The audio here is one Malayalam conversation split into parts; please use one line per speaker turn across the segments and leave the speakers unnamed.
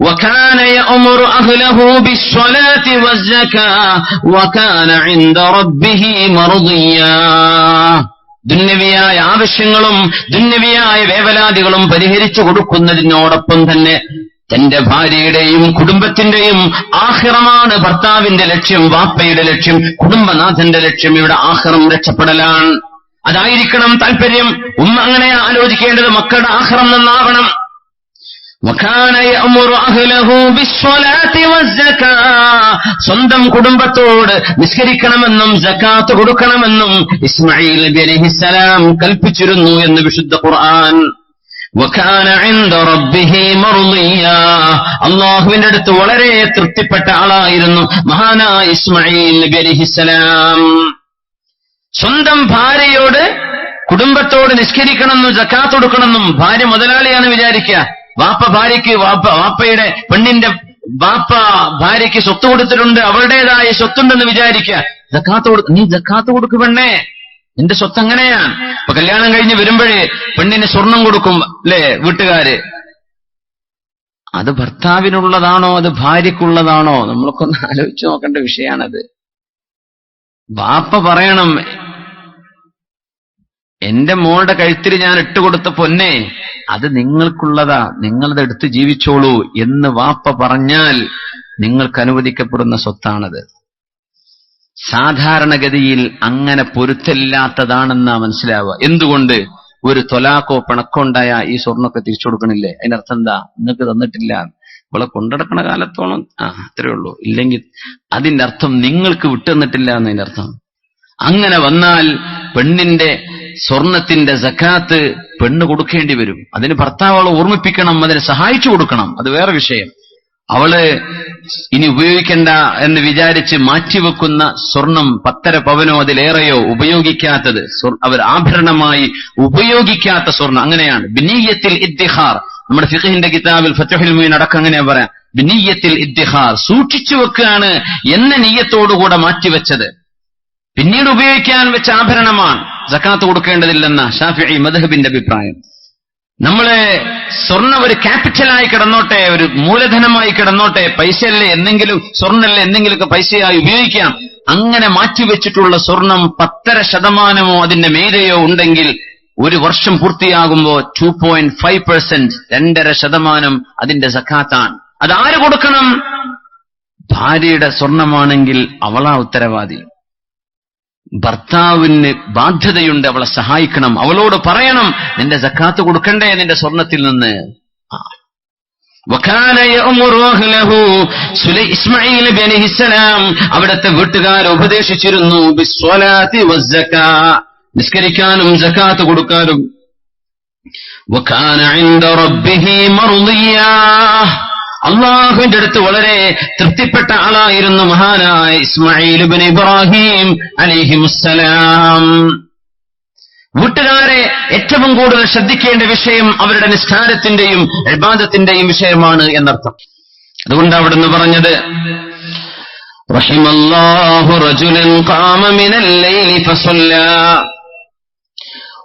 وكان يأمر أهله بالصلاة والزكاة وكان عند ربه مرضيا ദുന്യവിയായ ആവശ്യങ്ങളും ദുന്യവിയായ വേവലാദികളും പരിഹരിച്ചു കൊടുക്കുന്നതിനോടൊപ്പം തന്നെ തന്റെ ഭാര്യയുടെയും കുടുംബത്തിന്റെയും ആഹിറമാണ് ഭർത്താവിന്റെ ലക്ഷ്യം വാപ്പയുടെ ലക്ഷ്യം കുടുംബനാഥന്റെ ലക്ഷ്യം ഇവിടെ ആഹിറം രക്ഷപ്പെടലാണ് അതായിരിക്കണം താല്പര്യം ഉമ്മ അങ്ങനെ ആലോചിക്കേണ്ടത് മക്കളുടെ ആഹ്റം നന്നാവണം സ്വന്തം കുടുംബത്തോട് നിസ്കരിക്കണമെന്നും ജക്കാത്ത് കൊടുക്കണമെന്നും ഇസ്മായിൽ നബി അലഹിസലാം കൽപ്പിച്ചിരുന്നു എന്ന് വിശുദ്ധ ഖുർആൻ. അള്ളാഹുവിന്റെ അടുത്ത് വളരെ തൃപ്തിപ്പെട്ട ആളായിരുന്നു മഹാനായ ഇസ്മായിൽ നബി അലഹിസലാം സ്വന്തം ഭാര്യയോട് കുടുംബത്തോട് നിസ്കരിക്കണമെന്നും ജക്കാത്ത് കൊടുക്കണമെന്നും ഭാര്യ മുതലാളിയാണ് വിചാരിക്കുക. വാപ്പ ഭാര്യയ്ക്ക് വാപ്പ വാപ്പയുടെ പെണ്ണിന്റെ വാപ്പ ഭാര്യയ്ക്ക് സ്വത്ത് കൊടുത്തിട്ടുണ്ട് അവളുടേതായ സ്വത്തുണ്ടെന്ന് വിചാരിക്കുക. കൊടുക്ക നീ ജക്കാത്ത് കൊടുക്ക് പെണ്ണേ. എന്റെ സ്വത്ത് അങ്ങനെയാണ് ഇപ്പൊ കല്യാണം കഴിഞ്ഞ് വരുമ്പോഴേ പെണ്ണിന് സ്വർണം കൊടുക്കും അല്ലേ വീട്ടുകാര്? അത് ഭർത്താവിനുള്ളതാണോ അത് ഭാര്യക്കുള്ളതാണോ നമ്മളൊക്കെ ഒന്ന് ആലോചിച്ച് നോക്കേണ്ട വിഷയമാണത് വാപ്പ പറയണം എന്റെ മോളുടെ കഴുത്തിൽ ഞാൻ ഇട്ടുകൊടുത്ത പൊന്നെ അത് നിങ്ങൾക്കുള്ളതാ. നിങ്ങളത് എടുത്ത് ജീവിച്ചോളൂ എന്ന് വാപ്പ പറഞ്ഞാൽ നിങ്ങൾക്ക് അനുവദിക്കപ്പെടുന്ന സ്വത്താണത്. സാധാരണഗതിയിൽ അങ്ങനെ പൊരുത്തല്ലാത്തതാണെന്നാ മനസ്സിലാവുക. എന്തുകൊണ്ട്? ഒരു തൊലാക്കോ പിണക്കോ ഉണ്ടായ ഈ സ്വർണമൊക്കെ തിരിച്ചു കൊടുക്കണില്ലേ? അതിനർത്ഥം എന്താ? നിങ്ങൾക്ക് തന്നിട്ടില്ല. ഇവളെ കൊണ്ടടക്കണ കാലത്തോളം ആ അത്രേ ഉള്ളൂ. ഇല്ലെങ്കിൽ അതിന്റെ അർത്ഥം നിങ്ങൾക്ക് വിട്ടുതന്നിട്ടില്ല എന്നതിന്റെ അർത്ഥം. അങ്ങനെ വന്നാൽ പെണ്ണിന്റെ സ്വർണത്തിന്റെ സക്കാത്ത് പെണ്ണ് കൊടുക്കേണ്ടി വരും. അതിന് ഭർത്താവ് അവളെ ഓർമ്മിപ്പിക്കണം അതിനെ സഹായിച്ചു കൊടുക്കണം. അത് വേറെ വിഷയം. അവൾ ഇനി ഉപയോഗിക്കണ്ട എന്ന് വിചാരിച്ച് മാറ്റിവെക്കുന്ന സ്വർണം പത്തര പവനോ അതിലേറെയോ ഉപയോഗിക്കാത്തത് അവർ ആഭരണമായി ഉപയോഗിക്കാത്ത സ്വർണം അങ്ങനെയാണ്. ബിനീയത്തിൽ ഇദ്ദിഹാർ നമ്മുടെ ഫിഖഹിന്റെ കിതാബിൽ ഫത്തുഹിൽ മീൻ അടക്കം അങ്ങനെ പറയാം. ബിനീയത്തിൽ ഇദ്ദിഹാർ സൂക്ഷിച്ചു വെക്കുകയാണ് എന്ന നീയത്തോടുകൂടെ മാറ്റിവെച്ചത്. പിന്നീട് ഉപയോഗിക്കാൻ വെച്ച ആഭരണമാണ്. ജക്കാത്ത് കൊടുക്കേണ്ടതില്ലെന്ന ഷാഫി മദഹബിന്റെ അഭിപ്രായം. നമ്മളെ സ്വർണം ഒരു ക്യാപിറ്റലായി കിടന്നോട്ടെ ഒരു മൂലധനമായി കിടന്നോട്ടെ പൈസയല്ലേ എന്തെങ്കിലും സ്വർണല്ലേ എന്തെങ്കിലുമൊക്കെ പൈസയായി ഉപയോഗിക്കാം. അങ്ങനെ മാറ്റിവെച്ചിട്ടുള്ള സ്വർണം പത്തര ശതമാനമോ അതിന്റെ മേലെയോ ഉണ്ടെങ്കിൽ ഒരു വർഷം പൂർത്തിയാകുമ്പോൾ ടു പോയിന്റ് ഫൈവ് പെർസെന്റ് രണ്ടര ശതമാനം അതിന്റെ സഖാത്താണ് അത് ആര് കൊടുക്കണം? ഭാര്യയുടെ സ്വർണമാണെങ്കിൽ അവളാ ഉത്തരവാദി. ഭർത്താവിന് ബാധ്യതയുണ്ട് അവളെ സഹായിക്കണം. അവളോട് പറയണം നിന്റെ സക്കാത്ത് കൊടുക്കണ്ടേ നിന്റെ സ്വർണത്തിൽ നിന്ന്? അവിടത്തെ വീട്ടുകാർ ഉപദേശിച്ചിരുന്നു. നിസ്കരിക്കാനും ജക്കാത്ത് കൊടുക്കാനും. അള്ളാഹുവിന്റെ അടുത്ത് വളരെ തൃപ്തിപ്പെട്ട ആളായിരുന്നു മഹാനായ ഇസ്മായിൽ ബിൻ ഇബ്രാഹിം അലിഹിമുസ്സലാം. വീട്ടുകാരെ ഏറ്റവും കൂടുതൽ ശ്രദ്ധിക്കേണ്ട വിഷയം അവരുടെ നിസ്കാരത്തിന്റെയും ഇബാദത്തിന്റെയും വിഷയമാണ് എന്നർത്ഥം. അതുകൊണ്ട് അവിടുന്ന് പറഞ്ഞത്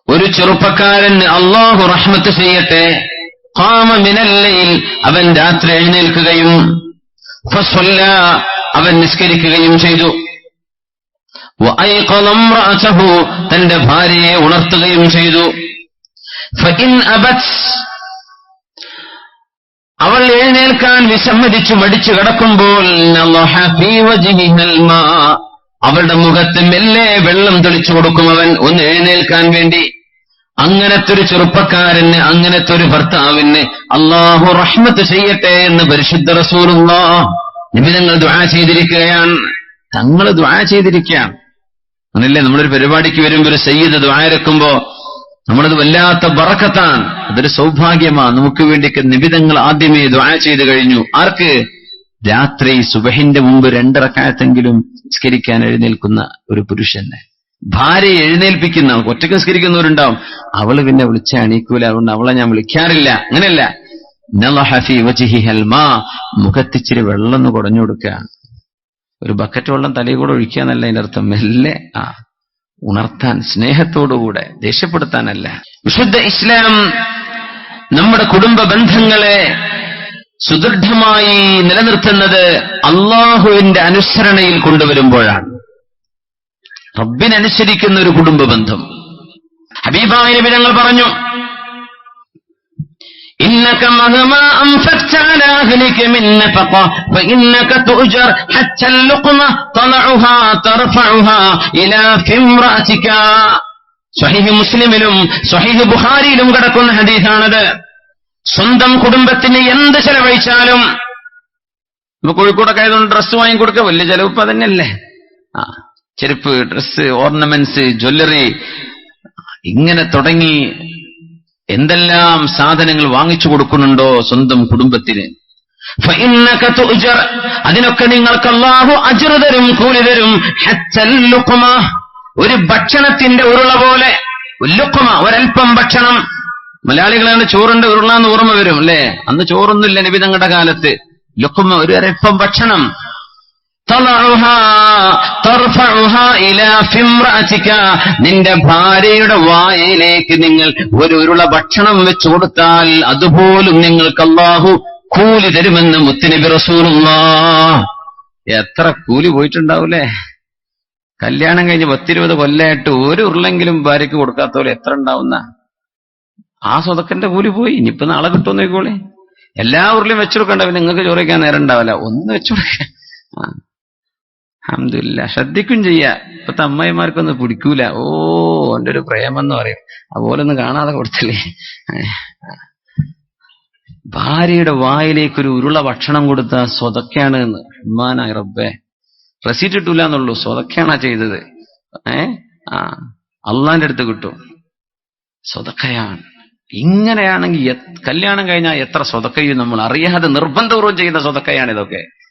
ഒരു ചെറുപ്പക്കാരൻ അള്ളാഹു റഹ്മത്ത് ചെയ്യട്ടെ ലൈൽ അവൻ രാത്രി എഴുന്നേൽക്കുകയും അവൻ നിസ്കരിക്കുകയും ചെയ്തു. തന്റെ ഭാര്യയെ ഉണർത്തുകയും ചെയ്തു. അവൾ എഴുന്നേൽക്കാൻ വിസമ്മതിച്ചു മടിച്ചു കിടക്കുമ്പോൾ അവളുടെ മുഖത്ത് മെല്ലെ വെള്ളം തെളിച്ചു കൊടുക്കും അവൻ ഒന്ന് എഴുന്നേൽക്കാൻ വേണ്ടി. അങ്ങനത്തെ ഒരു ചെറുപ്പക്കാരന് അങ്ങനത്തെ ഒരു ഭർത്താവിന് അള്ളാഹു റഹ്മത്ത് ചെയ്യട്ടെ എന്ന് പരിശുദ്ധ റസൂലുള്ള നിബിധങ്ങൾ ദ്വാ ചെയ്തിരിക്കുകയാണ്. തങ്ങൾ ദ്വാ ചെയ്തിരിക്കുകയാണ്. അങ്ങനല്ലേ നമ്മളൊരു പരിപാടിക്ക് വരുമ്പോൾ ഒരു സയ്യിദ് ദ്വാരക്കുമ്പോ നമ്മളത് വല്ലാത്ത ബറക്കത്താണ്. അതൊരു സൗഭാഗ്യമാണ്. നമുക്ക് വേണ്ടി നിബിധങ്ങൾ ആദ്യമേ ദ്വാ ചെയ്തു കഴിഞ്ഞു. ആർക്ക്? രാത്രി സുബഹിന്റെ മുമ്പ് രണ്ടിറക്കായത്തെങ്കിലും നിസ്കരിക്കാൻ എഴുന്നേൽക്കുന്ന ഒരു പുരുഷനെ. ഭാര്യയെ എഴുന്നേൽപ്പിക്കുന്ന ഒറ്റയ്ക്ക് നിസ്കരിക്കുന്നവരുണ്ടാവും. അവൾ പിന്നെ വിളിച്ച അണീക്കൂല അതുകൊണ്ട് അവളെ ഞാൻ വിളിക്കാറില്ല. അങ്ങനെയല്ല. മുഖത്തിച്ചിരി വെള്ളം ഒന്ന് കുടഞ്ഞു കൊടുക്കുക. ഒരു ബക്കറ്റ് വെള്ളം തലയിൽ കൂടെ ഒഴിക്കുക എന്നല്ല അതിന്റെ അർത്ഥം. മെല്ലെ ആ ഉണർത്താൻ സ്നേഹത്തോടുകൂടെ ദേഷ്യപ്പെടുത്താനല്ല. വിശുദ്ധ ഇസ്ലാം നമ്മുടെ കുടുംബ ബന്ധങ്ങളെ സുദൃഢമായി നിലനിർത്തുന്നത് അള്ളാഹുവിന്റെ അനുസരണയിൽ കൊണ്ടുവരുമ്പോഴാണ്. റബ്ബിനനുസരിക്കുന്ന ഒരു കുടുംബ ബന്ധം ഹബീബായ നബി ഞങ്ങൾ പറഞ്ഞു إنك مهما أنفقت على أهلك من نفقة فإنك تؤجر حتى اللقمة طلعها ترفعها إلى في امرأتك സ്വഹീഹ് മുസ്ലിമിലും സ്വഹീഹ് ബുഖാരിയിലും കിടക്കുന്ന ഹദീസാണത് സ്വന്തം കുടുംബത്തിന് എന്ത് ചെലവഴിച്ചാലും ഇപ്പൊ കോഴിക്കോടൊക്കെ ആയതുകൊണ്ട് ഡ്രസ്സ് വാങ്ങിക്കൊടുക്കുക വലിയ ചെലവ് ഇപ്പൊ തന്നെയല്ലേ ആ ചെരുപ്പ് ഡ്രസ്സ് ഓർണമെന്റ്സ് ജ്വല്ലറി ഇങ്ങനെ തുടങ്ങി എന്തെല്ലാം സാധനങ്ങൾ വാങ്ങിച്ചു കൊടുക്കുന്നുണ്ടോ സ്വന്തം കുടുംബത്തിന്. അതിനൊക്കെ നിങ്ങൾക്ക് അള്ളാഹു അജ്ർ തരും കൂലി തരും. ഒരു ഭക്ഷണത്തിന്റെ ഉരുള പോലെ. ഉല്ലുക്കുമ ഒരൽപ്പം ഭക്ഷണം. മലയാളികളാണ് ചോറിന്റെ ഉരുള എന്ന് ഓർമ്മ വരും അല്ലേ? അന്ന് ചോറൊന്നുമില്ല നബി തങ്ങളുടെ കാലത്ത്. ലുക്കുമ ഒരു അരൽപ്പം ഭക്ഷണം. നിന്റെ ഭാര്യയുടെ വായയിലേക്ക് നിങ്ങൾ ഒരു ഉരുള ഭക്ഷണം വെച്ചു കൊടുത്താൽ അതുപോലും നിങ്ങൾക്ക് അള്ളാഹു കൂലി തരുമെന്ന് മുത്തിനബി റസൂലുള്ള എത്ര കൂലി പോയിട്ടുണ്ടാവൂലേ? കല്യാണം കഴിഞ്ഞ് പത്തിരുപത് കൊല്ലായിട്ട് ഒരു ഉരുളെങ്കിലും ഭാര്യയ്ക്ക് കൊടുക്കാത്തവരെ എത്ര ഉണ്ടാവുന്ന? ആ സ്വതക്കന്റെ കൂലി പോയി. ഇനിയിപ്പോ നാളെ കിട്ടുമെന്ന് നോക്കോളേ എല്ലാ ഉരുളിയും വെച്ചുകൊടുക്കണ്ട പിന്നെ നിങ്ങൾക്ക് ചോറിക്കാൻ നേരം ഉണ്ടാവില്ല. ഒന്ന് വെച്ചുകൊടുക്ക അഹമ്മദില്ല ശ്രദ്ധിക്കും ചെയ്യാ. ഇപ്പത്തെ അമ്മായിമാർക്കൊന്നും പിടിക്കൂല. ഓ എന്റെ ഒരു പ്രേമം എന്ന് പറയും. അതുപോലെ ഒന്നും കാണാതെ കൊടുത്തില്ലേ? ഭാര്യയുടെ വായിലേക്ക് ഒരു ഉരുള ഭക്ഷണം കൊടുത്ത സ്വതക്കാണ് എന്ന് ഉമ്മാനായി റബ്ബേ. റെസീറ്റ് ഇട്ടൂല എന്നുള്ളൂ സ്വതക്കാണാ ചെയ്തത്. ഏ? ആ അള്ളാന്റെ അടുത്ത് കിട്ടും. സ്വതക്കയാണ്. ഇങ്ങനെയാണെങ്കിൽ കല്യാണം കഴിഞ്ഞാൽ എത്ര സ്വതക്കയും നമ്മൾ അറിയാതെ നിർബന്ധപൂർവം ചെയ്യുന്ന സ്വതക്കയാണ് ഇതൊക്കെ.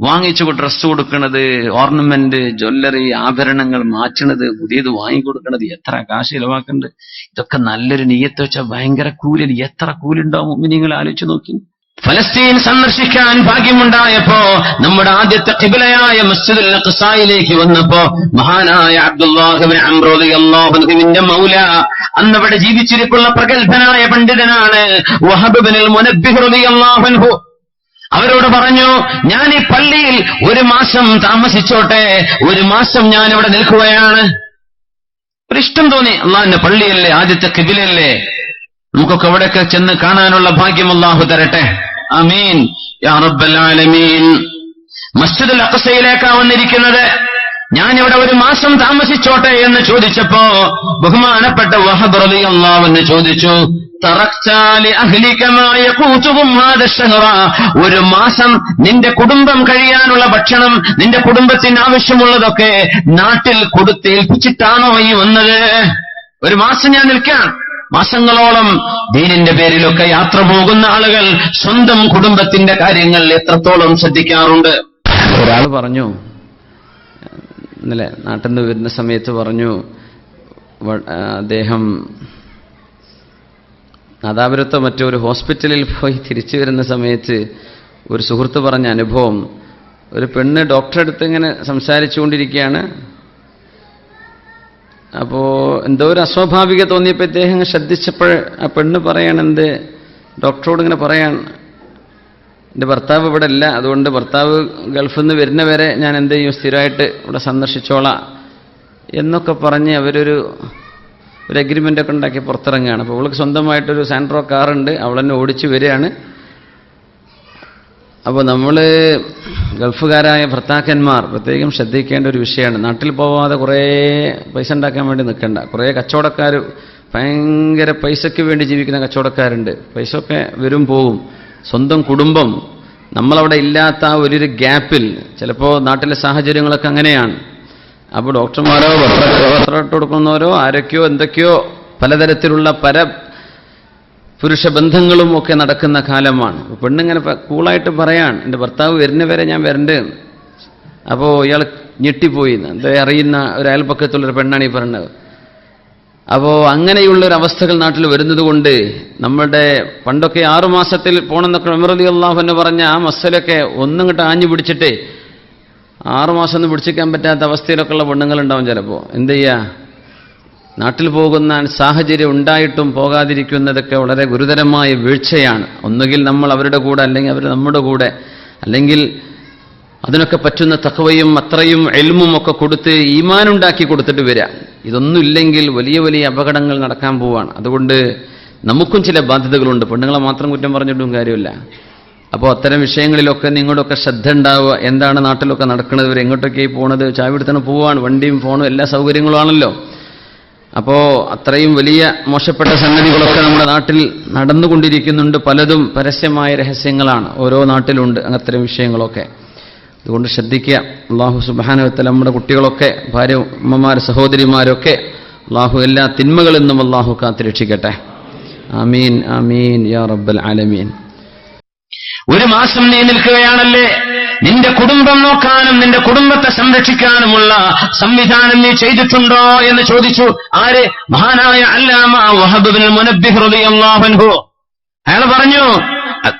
വാങ്ങിച്ചു ഡ്രസ് കൊടുക്കണത് ഓർണമെന്റ് ജ്വല്ലറി ആഭരണങ്ങൾ മാറ്റണത് പുതിയത് വാങ്ങിക്കൊടുക്കണത് എത്ര കാശ് ചിലവാക്കുന്നുണ്ട് ഇതൊക്കെ നല്ലൊരു നീയത്ത് വെച്ചാൽ ഭയങ്കര കൂലിൽ എത്ര കൂലുണ്ടാവും നിങ്ങൾ ആലോചിച്ച് നോക്കി. ഫലസ്തീൻ സന്ദർശിക്കാൻ ഭാഗ്യമുണ്ടായപ്പോ നമ്മുടെ ആദ്യത്തെ കിബിലയായ മസ്ജിദുൽ അഖ്സായിലേക്ക് വന്നപ്പോ മഹാനായ അബ്ദുല്ലാഹിബിൻ അംറോദിന്റെ മൗല അന്നവിടെ ജീവിച്ചിരിപ്പുള്ള പ്രഗത്ഭനായ പണ്ഡിതനാണ് വഹബിബിനിൽ അൻഹു. അവരോട് പറഞ്ഞു ഞാൻ ഈ പള്ളിയിൽ ഒരു മാസം താമസിച്ചോട്ടെ ഒരു മാസം ഞാൻ ഇവിടെ നിൽക്കുകയാണ് ഒരിഷ്ടം തോന്നി അള്ളാഹിന്റെ പള്ളിയല്ലേ ആദ്യത്തെ കിബിലല്ലേ നമുക്കൊക്കെ അവിടെയൊക്കെ ചെന്ന് കാണാനുള്ള ഭാഗ്യം അള്ളാഹു തരട്ടെ. അമീൻ ആലമീൻ മസ്ജിദുൽ അഖസയിലേക്കാ വന്നിരിക്കുന്നത്. ഞാൻ ഇവിടെ ഒരു മാസം താമസിച്ചോട്ടെ എന്ന് ചോദിച്ചപ്പോ ബഹുമാനപ്പെട്ട വഹബ് റളിയല്ലാഹു എന്ന് ചോദിച്ചു ഒരു മാസം നിന്റെ കുടുംബം കഴിയാനുള്ള ഭക്ഷണം നിന്റെ കുടുംബത്തിന് ആവശ്യമുള്ളതൊക്കെ നാട്ടിൽ കൊടുത്തേൽപ്പിച്ചിട്ടാണോ ഈ വന്നത്? ഒരു മാസം ഞാൻ നിൽക്കാൻ മാസങ്ങളോളം ദീനിന്റെ പേരിലൊക്കെ യാത്ര പോകുന്ന ആളുകൾ സ്വന്തം കുടുംബത്തിന്റെ കാര്യങ്ങൾ എത്രത്തോളം ശ്രദ്ധിക്കാറുണ്ട്? ഒരാൾ പറഞ്ഞു ഇന്നലെ നാട്ടിൽ നിന്ന് വരുന്ന സമയത്ത് പറഞ്ഞു അദ്ദേഹം നാദാപുരത്തോ മറ്റോ ഒരു ഹോസ്പിറ്റലിൽ പോയി തിരിച്ചു വരുന്ന സമയത്ത് ഒരു സുഹൃത്ത് പറഞ്ഞ അനുഭവം. ഒരു പെണ്ണ് ഡോക്ടറെ അടുത്ത് ഇങ്ങനെ സംസാരിച്ചുകൊണ്ടിരിക്കുകയാണ്. അപ്പോൾ എന്തോ ഒരു അസ്വാഭാവിക തോന്നിയപ്പോൾ ഇദ്ദേഹം ശ്രദ്ധിച്ചപ്പോൾ ആ പെണ്ണ് പറയാണ് എന്ത്? ഡോക്ടറോട് ഇങ്ങനെ പറയാൻ? എന്റെ ഭർത്താവ് ഇവിടെ ഇല്ല. അതുകൊണ്ട് ഭർത്താവ് ഗൾഫിൽ നിന്ന് വരുന്നവരെ ഞാൻ എന്ത് ചെയ്യും? സ്ഥിരമായിട്ട് ഇവിടെ സന്ദർശിച്ചോളാം. എന്നൊക്കെ പറഞ്ഞ് അവരൊരു ഒരു അഗ്രിമെന്റ് ഒക്കെ ഉണ്ടാക്കി പുറത്തിറങ്ങുകയാണ്. അപ്പോൾ അവൾക്ക് സ്വന്തമായിട്ടൊരു സാൻഡ്രോ കാറുണ്ട് അവൾ തന്നെ ഓടിച്ചു വരികയാണ്. അപ്പോൾ നമ്മൾ ഗൾഫുകാരായ ഭർത്താക്കന്മാർ പ്രത്യേകം ശ്രദ്ധിക്കേണ്ട ഒരു വിഷയമാണ്. നാട്ടിൽ പോവാതെ കുറേ പൈസ ഉണ്ടാക്കാൻ വേണ്ടി നിൽക്കണ്ട. കുറേ കച്ചവടക്കാർ ഭയങ്കര പൈസയ്ക്ക് വേണ്ടി ജീവിക്കുന്ന കച്ചവടക്കാരുണ്ട്. പൈസ ഒക്കെ വരും പോവും സ്വന്തം കുടുംബം. നമ്മളവിടെ ഇല്ലാത്ത ആ ഒരു ഗ്യാപ്പിൽ ചിലപ്പോൾ നാട്ടിലെ സാഹചര്യങ്ങളൊക്കെ അങ്ങനെയാണ്. അപ്പോൾ ഡോക്ടർമാരോ വസ്ത്രം ഇട്ട് കൊടുക്കുന്നവരോ ആരൊക്കെയോ എന്തൊക്കെയോ പലതരത്തിലുള്ള പര പുരുഷ ബന്ധങ്ങളും ഒക്കെ നടക്കുന്ന കാലമാണ്. പെണ്ണിങ്ങനെ കൂളായിട്ട് പറയാൻ എന്റെ ഭർത്താവ് വരുന്ന വരെ ഞാൻ വരണ്ടേ അപ്പോൾ ഇയാൾ ഞെട്ടിപ്പോയി എന്താ അറിയുന്ന ഒരു അയൽപ്പക്കത്തുള്ളൊരു പെണ്ണാണ് ഈ പറഞ്ഞത്. അപ്പോൾ അങ്ങനെയുള്ള ഒരു അവസ്ഥകൾ നാട്ടിൽ വരുന്നത് കൊണ്ട് നമ്മുടെ പണ്ടൊക്കെ ആറുമാസത്തിൽ പോണെന്നൊക്കെ മെമറലി അള്ളാഹു എന്ന് പറഞ്ഞ ആ മസലൊക്കെ ഒന്നും കിട്ട് ആഞ്ഞു പിടിച്ചിട്ട് ആറു മാസം ഒന്നും പിടിച്ചിരിക്കാൻ പറ്റാത്ത അവസ്ഥയിലൊക്കെ ഉള്ള പെണ്ണുങ്ങളുണ്ടാവും ചിലപ്പോൾ. എന്ത് ചെയ്യുക നാട്ടിൽ പോകുന്ന സാഹചര്യം ഉണ്ടായിട്ടും പോകാതിരിക്കുന്നതൊക്കെ വളരെ ഗുരുതരമായ വീഴ്ചയാണ്. ഒന്നുകിൽ നമ്മൾ അവരുടെ കൂടെ അല്ലെങ്കിൽ അവർ നമ്മുടെ കൂടെ അല്ലെങ്കിൽ അതിനൊക്കെ പറ്റുന്ന തക്കവയും അത്രയും എൽമും ഒക്കെ കൊടുത്ത് ഈമാനുണ്ടാക്കി കൊടുത്തിട്ട് വരിക. ഇതൊന്നും ഇല്ലെങ്കിൽ വലിയ വലിയ അപകടങ്ങൾ നടക്കാൻ പോവാണ്. അതുകൊണ്ട് നമുക്കും ചില ബാധ്യതകളുണ്ട്. പെണ്ണുങ്ങളെ മാത്രം കുറ്റം പറഞ്ഞിട്ടും കാര്യമില്ല. അപ്പോൾ അത്തരം വിഷയങ്ങളിലൊക്കെ നിങ്ങളുടെയൊക്കെ ശ്രദ്ധ ഉണ്ടാവുക എന്താണ് നാട്ടിലൊക്കെ നടക്കുന്നത്? ഇവർ എങ്ങോട്ടൊക്കെ പോണത്? ചാവിടുത്തന്നെ പോവാണ്. വണ്ടിയും ഫോണും എല്ലാ സൗകര്യങ്ങളുമാണല്ലോ. അപ്പോൾ അത്രയും വലിയ മോശപ്പെട്ട സംഗതികളൊക്കെ നമ്മുടെ നാട്ടിൽ നടന്നുകൊണ്ടിരിക്കുന്നുണ്ട്. പലതും പരസ്യമായ രഹസ്യങ്ങളാണ്. ഓരോ നാട്ടിലുണ്ട് അത്തരം വിഷയങ്ങളൊക്കെ. അതുകൊണ്ട് ശ്രദ്ധിക്കുക. അള്ളാഹു സുബാനുവത്തല നമ്മുടെ കുട്ടികളൊക്കെ ഭാര്യ ഉമ്മമാർ സഹോദരിമാരൊക്കെ അള്ളാഹു എല്ലാ തിന്മകളിൽ നിന്നും അള്ളാഹു കാത്തിരക്ഷിക്കട്ടെ. ആമീൻ ആമീൻ യാ റബ്ബൽ ആലമീൻ.
ഒരു മാസം നീ നിൽക്കുകയാണല്ലേ? നിന്റെ കുടുംബം നോക്കാനും നിന്റെ കുടുംബത്തെ സംരക്ഷിക്കാനുമുള്ള സംവിധാനം നീ ചെയ്തിട്ടുണ്ടോ എന്ന് ചോദിച്ചു. ആര്? മഹാനായ അല്ലാമ വഹബിൻ അൻഹു. അയാൾ പറഞ്ഞു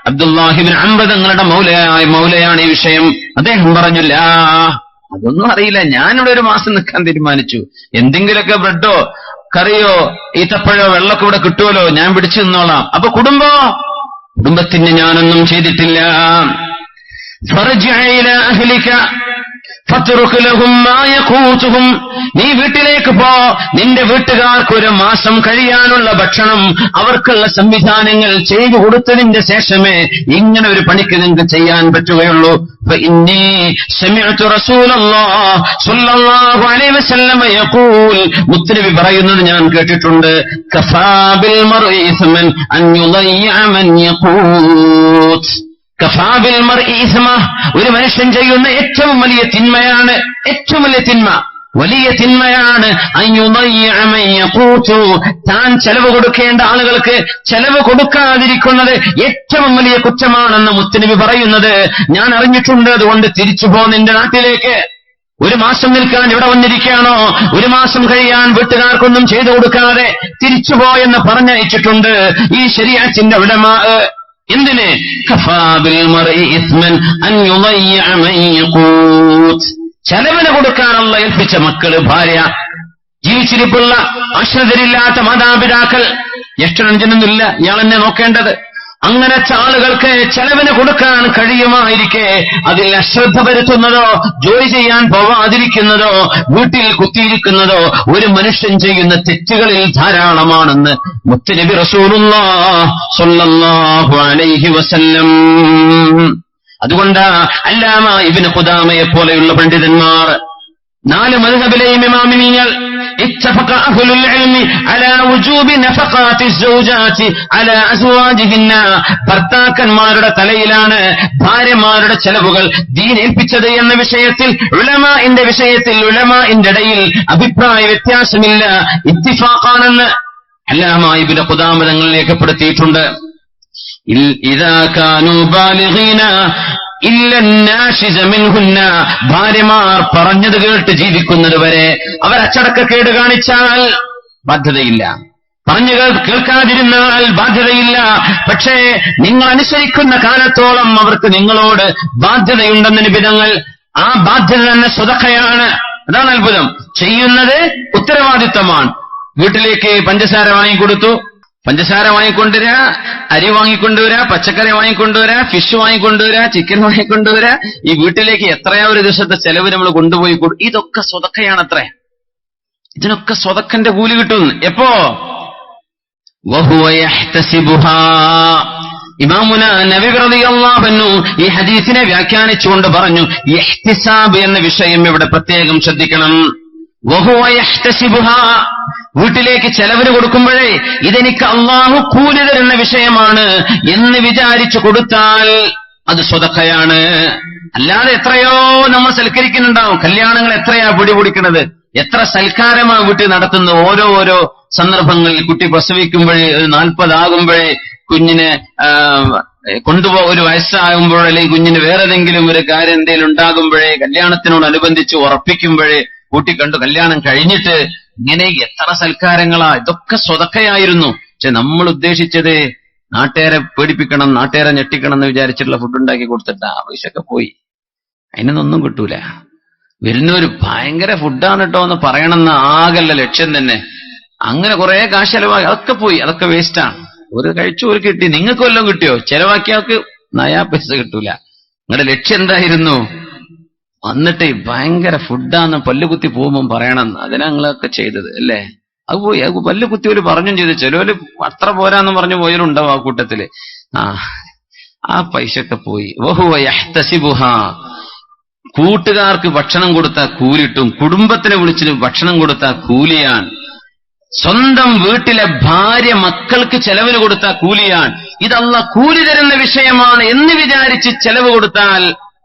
അബ്ദുല്ലാഹിബിൻ അമ്പത് നിങ്ങളുടെ മൗലയായ മൗലയാണ് ഈ വിഷയം. അദ്ദേഹം പറഞ്ഞില്ല
അതൊന്നും അറിയില്ല. ഞാനിവിടെ ഒരു മാസം നിൽക്കാൻ തീരുമാനിച്ചു. എന്തെങ്കിലുമൊക്കെ ബ്രെഡോ കറിയോ ഈത്തപ്പഴോ വെള്ളമൊക്കെ ഇവിടെ കിട്ടുമല്ലോ. ഞാൻ പിടിച്ചു നിന്നോളാം.
അപ്പൊ കുടുംബോ? കുടുംബത്തിന് ഞാനൊന്നും ചെയ്തിട്ടില്ല. നീ വീട്ടിലേക്ക് പോ. നിന്റെ വീട്ടുകാർക്ക് ഒരു മാസം കഴിയാനുള്ള ഭക്ഷണം അവർക്കുള്ള സംവിധാനങ്ങൾ ചെയ്തു കൊടുത്തതിന്റെ ശേഷമേ ഇങ്ങനെ ഒരു പണിക്ക് നിങ്ങൾക്ക് ചെയ്യാൻ പറ്റുകയുള്ളൂ. മുത്തലവി പറയുന്നത് ഞാൻ കേട്ടിട്ടുണ്ട്. കഫാബിൽ ഒരു മനുഷ്യൻ ചെയ്യുന്ന ഏറ്റവും വലിയ തിന്മയാണ് ഏറ്റവും വലിയ തിന്മ വലിയ തിന്മയാണ്. താൻ ചെലവ് കൊടുക്കേണ്ട ആളുകൾക്ക് ചെലവ് കൊടുക്കാതിരിക്കുന്നത് ഏറ്റവും വലിയ കുറ്റമാണെന്ന് മുത്തനബി പറയുന്നത്. ഞാൻ അറിഞ്ഞിട്ടുണ്ട് അതുകൊണ്ട് തിരിച്ചു പോ നിന്റെ നാട്ടിലേക്ക്. ഒരു മാസം നിൽക്കാൻ ഇവിടെ വന്നിരിക്കുകയാണോ? ഒരു മാസം കഴിയാൻ വീട്ടുകാർക്കൊന്നും ചെയ്തു കൊടുക്കാതെ തിരിച്ചുപോയെന്ന് പറഞ്ഞയച്ചിട്ടുണ്ട്. ഈ ശരിയാച്ചിന്റെ ഉടമ എന്തിന്? ചെലവിന് കൊടുക്കാനുള്ള ഏൽപ്പിച്ച മക്കൾ ഭാര്യ ജീവിച്ചിരിപ്പുള്ള അശ്രദ്ധരില്ലാത്ത മാതാപിതാക്കൾ. ജ്യേഷ്ഠനഞ്ചനൊന്നുമില്ല ഇയാൾ എന്നെ നോക്കേണ്ടത്. അങ്ങനത്തെ ആളുകൾക്ക് ചെലവിന് കൊടുക്കാൻ കഴിയുമായിരിക്കെ അതിൽ അശ്രദ്ധ വരുത്തുന്നതോ ജോലി ചെയ്യാൻ പോവാതിരിക്കുന്നതോ വീട്ടിൽ കുത്തിയിരിക്കുന്നതോ ഒരു മനുഷ്യൻ ചെയ്യുന്ന തെറ്റുകളിൽ ധാരാളമാണെന്ന് മുത്തനബി അലൈഹി വസല്ലം. അതുകൊണ്ട് അല്ലാമ ഇബിന് ഖുദാമയെ പോലെയുള്ള പണ്ഡിതന്മാർ നാല് മധുഹബിലെയും ഇമാമിനീങ്ങൾ اتفق أهل العلم على وجوب نفقات الزوجات على أزواجهن ഭർത്താക്കന്മാരുടെ തലയിലാണ് ഭാര്യമാരുടെ ചെലവുകൾ ദീൻ ഏൽപ്പിച്ചത് എന്ന വിഷയത്തിൽ ഉലമാന്റെ വിഷയത്തിൽ ഉലമാന്റെ ഇടയിൽ അഭിപ്രായ വ്യത്യാസമില്ല ഇത്തിഫാഖാണെന്ന് അല്ലാമായിബിന്റെ കുതാമതങ്ങൾ രേഖപ്പെടുത്തിയിട്ടുണ്ട് ഇൽ- ഇദാ കാനൂ ഭാര്യമാർ പറഞ്ഞത് കേട്ട് ജീവിക്കുന്നത് വരെ അവർ അച്ചടക്കക്കേട് കാണിച്ചാൽ ബാധ്യതയില്ല. പറഞ്ഞു കേൾക്കാതിരുന്നാൽ ബാധ്യതയില്ല. പക്ഷേ നിങ്ങൾ അനുസരിക്കുന്ന കാലത്തോളം അവർക്ക് നിങ്ങളോട് ബാധ്യതയുണ്ടെന്ന് നിബിധങ്ങൾ ആ ബാധ്യത തന്നെ സ്വതക്കയാണ്. അതാണ് അത്ഭുതം. ചെയ്യുന്നത് ഉത്തരവാദിത്തമാണ്. വീട്ടിലേക്ക് പഞ്ചസാര വാങ്ങിക്കൊടുത്തു പഞ്ചസാര വാങ്ങിക്കൊണ്ടുവരാ അരി വാങ്ങിക്കൊണ്ടുവരാ പച്ചക്കറി വാങ്ങിക്കൊണ്ടുവരാ ഫിഷ് വാങ്ങിക്കൊണ്ടുവരാ ചിക്കൻ വാങ്ങിക്കൊണ്ടുവരാ ഈ വീട്ടിലേക്ക് എത്രയോ ഒരു ദിവസത്തെ ചെലവ് നമ്മൾ കൊണ്ടുപോയി ഇതൊക്കെ സ്വതക്കയാണത്രേ ഇതിനൊക്കെ സ്വതക്കന്റെ കൂലി കിട്ടുന്നു എപ്പോ. ഇമാമുന നബി റളിയല്ലാഹു അൻഹു ഈ ഹദീസിനെ വ്യാഖ്യാനിച്ചുകൊണ്ട് പറഞ്ഞു എന്ന വിഷയം ഇവിടെ പ്രത്യേകം ശ്രദ്ധിക്കണം. വീട്ടിലേക്ക് ചെലവിന് കൊടുക്കുമ്പോഴേ ഇതെനിക്ക് അള്ളാഹു കൂലി തരുന്ന വിഷയമാണ് എന്ന് വിചാരിച്ചു കൊടുത്താൽ അത് സ്വതക്കയാണ്. അല്ലാതെ എത്രയോ നമ്മൾ സൽക്കരിക്കുന്നുണ്ടാവും. കല്യാണങ്ങൾ എത്രയാ പിടി പിടിക്കുന്നത് എത്ര സൽക്കാരമാ വീട്ടിൽ നടത്തുന്ന ഓരോ ഓരോ സന്ദർഭങ്ങളിൽ കുട്ടി പ്രസവിക്കുമ്പോഴേ ഒരു നാൽപ്പതാകുമ്പോഴേ കുഞ്ഞിനെ കൊണ്ടുപോ ഒരു വയസ്സാകുമ്പോഴേ അല്ലെങ്കിൽ കുഞ്ഞിന് വേറെ ഏതെങ്കിലും ഒരു കാര്യം എന്തെങ്കിലും ഉണ്ടാകുമ്പോഴേ കല്യാണത്തിനോടനുബന്ധിച്ച് ഉറപ്പിക്കുമ്പോഴേ കൂട്ടി കണ്ടു കല്യാണം കഴിഞ്ഞിട്ട് ഇങ്ങനെ എത്ര സൽക്കാരങ്ങളാ? ഇതൊക്കെ സ്വതക്കയായിരുന്നു. പക്ഷെ നമ്മൾ ഉദ്ദേശിച്ചത് നാട്ടുകാരെ പേടിപ്പിക്കണം നാട്ടുകാരെ ഞെട്ടിക്കണം എന്ന് വിചാരിച്ചിട്ടുള്ള ഫുഡ് ഉണ്ടാക്കി കൊടുത്തിട്ട് ആവശ്യമൊക്കെ പോയി. അതിനൊന്നും കിട്ടൂല. വരുന്നവര് ഭയങ്കര ഫുഡാണ് കേട്ടോ എന്ന് പറയണമെന്ന ആകല്ല ലക്ഷ്യം തന്നെ.
അങ്ങനെ കുറെ കാശ് ചെലവാക്കി അതൊക്കെ പോയി. അതൊക്കെ വേസ്റ്റാണ് ഒരു കഴിച്ചു ഒരു കിട്ടി. നിങ്ങൾക്ക് വല്ലതും കിട്ടിയോ? ചെലവാക്കിയാൾക്ക് നയാ പൈസ കിട്ടൂല. നിങ്ങളുടെ ലക്ഷ്യം എന്തായിരുന്നു? വന്നിട്ട് ഭയങ്കര ഫുഡാന്ന് പല്ലുകുത്തി പോകുമ്പോൾ പറയണം. അതിനാ നിങ്ങളൊക്കെ ചെയ്തത് അല്ലേ? അത് പോയി അത് പല്ലുകുത്തി ഒരു പറഞ്ഞും ചെയ്തു. ചിലവര് അത്ര പോരാന്ന് പറഞ്ഞു പോയാലുണ്ടാവും ആ കൂട്ടത്തിൽ. ആ ആ പൈസ ഒക്കെ പോയി യഹ്തസിബുഹ. കൂട്ടുകാർക്ക് ഭക്ഷണം കൊടുത്ത കൂലിട്ടും കുടുംബത്തിനെ വിളിച്ചിട്ട് ഭക്ഷണം കൊടുത്ത കൂലിയാണ് സ്വന്തം വീട്ടിലെ ഭാര്യ മക്കൾക്ക് ചെലവിന് കൊടുത്ത കൂലിയാണ് ഇതല്ല കൂലി തരുന്ന വിഷയമാണ് എന്ന് വിചാരിച്ച് ചെലവ് കൊടുത്താൽ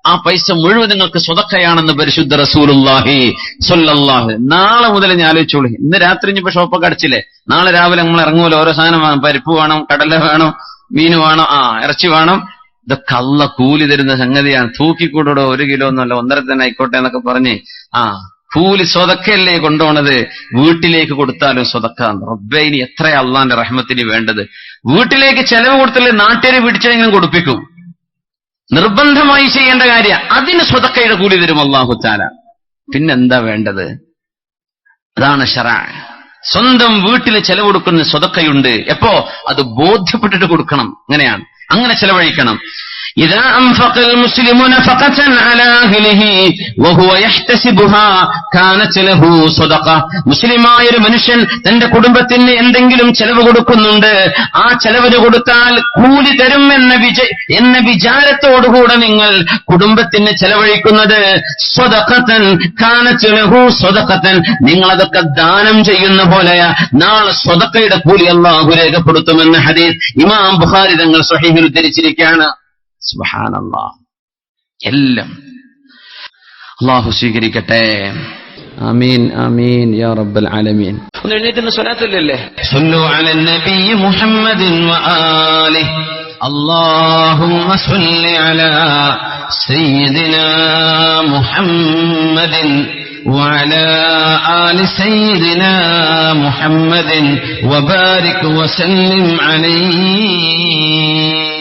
ആ പൈസ മുഴുവൻ നിങ്ങൾക്ക് സ്വതക്കയാണെന്ന് പരിശുദ്ധ റസൂലുള്ളാഹി സൊല്ലാഹ് നാളെ മുതൽ ഞാൻ ആലോചിച്ചോളൂ. ഇന്ന് രാത്രി ഇനിയിപ്പോ ഷോപ്പൊക്കെ അടച്ചില്ലേ? നാളെ രാവിലെ നമ്മൾ ഇറങ്ങുമല്ലോ. ഓരോ സാധനം പരിപ്പ് വേണം കടല വേണം മീൻ വേണം ആ ഇറച്ചി വേണം. ഇതൊക്കെ അല്ല കൂലി തരുന്ന സംഗതിയാണ്. തൂക്കിക്കൂടോ ഒരു കിലോ ഒന്നല്ല ഒന്നര തന്നെ ആയിക്കോട്ടെ എന്നൊക്കെ പറഞ്ഞ് ആ കൂലി സ്വതക്കല്ലേ കൊണ്ടുപോണത്? വീട്ടിലേക്ക് കൊടുത്താലും സ്വതക്ക റബ്ബെ ഇനി എത്ര അള്ളാന്റെ റഹ്മത്തിന് വേണ്ടത്? വീട്ടിലേക്ക് ചെലവ് കൊടുത്തില്ലേ നാട്ടുകാരെ പിടിച്ചെങ്കിലും കൊടുപ്പിക്കും. നിർബന്ധമായി ചെയ്യേണ്ട കാര്യ. അതിന് സ്വതക്കയുടെ കൂലി തരും അള്ളാഹു താല പിന്നെന്താ വേണ്ടത്? അതാണ് ഷറ. സ്വന്തം വീട്ടിൽ ചെലവ് കൊടുക്കുന്ന സ്വതക്കയുണ്ട്. എപ്പോ? അത് ബോധ്യപ്പെട്ടിട്ട് കൊടുക്കണം. അങ്ങനെയാണ്. അങ്ങനെ ചെലവഴിക്കണം. إذا أنفق المسلم نفقة على أهله وهو يحتسبها كانت له صدقة മുസ്ലിമായ ഒരു മനുഷ്യൻ തന്റെ കുടുംബത്തിന് എന്തെങ്കിലും ചെലവ് കൊടുക്കുന്നുണ്ട് ആ ചെലവിന് കൊടുത്താൽ കൂലി തരും എന്ന വിജ എന്ന വിചാരത്തോടുകൂടെ നിങ്ങൾ കുടുംബത്തിന് ചെലവഴിക്കുന്നത് സ്വതക്കത്തൻ കാനച്ചുലഹു സ്വതക്കത്തൻ നിങ്ങൾ അതൊക്കെ ദാനം ചെയ്യുന്ന പോലെയാ നാളെ സ്വതക്കയുടെ കൂലി അള്ളാഹു രേഖപ്പെടുത്തുമെന്ന് ഹദീസ് ഇമാം ബുഖാരി തങ്ങൾ സ്വഹീഹിൽ ഉദ്ധരിച്ചിരിക്കുകയാണ് സുബഹാനല്ലാ എല്ലാം അള്ളാഹു സ്വീകരിക്കട്ടെ ആമീൻ ആമീൻ യാ റബ്ബൽ ആലമീൻ ഒന്ന് എഴുന്നേറ്റ് സ്വലാത്തല്ലേ صلوا على النبي محمد وآله اللهم صل على سيدنا محمد وعلى آل سيدنا محمد وبارك وسلم عليه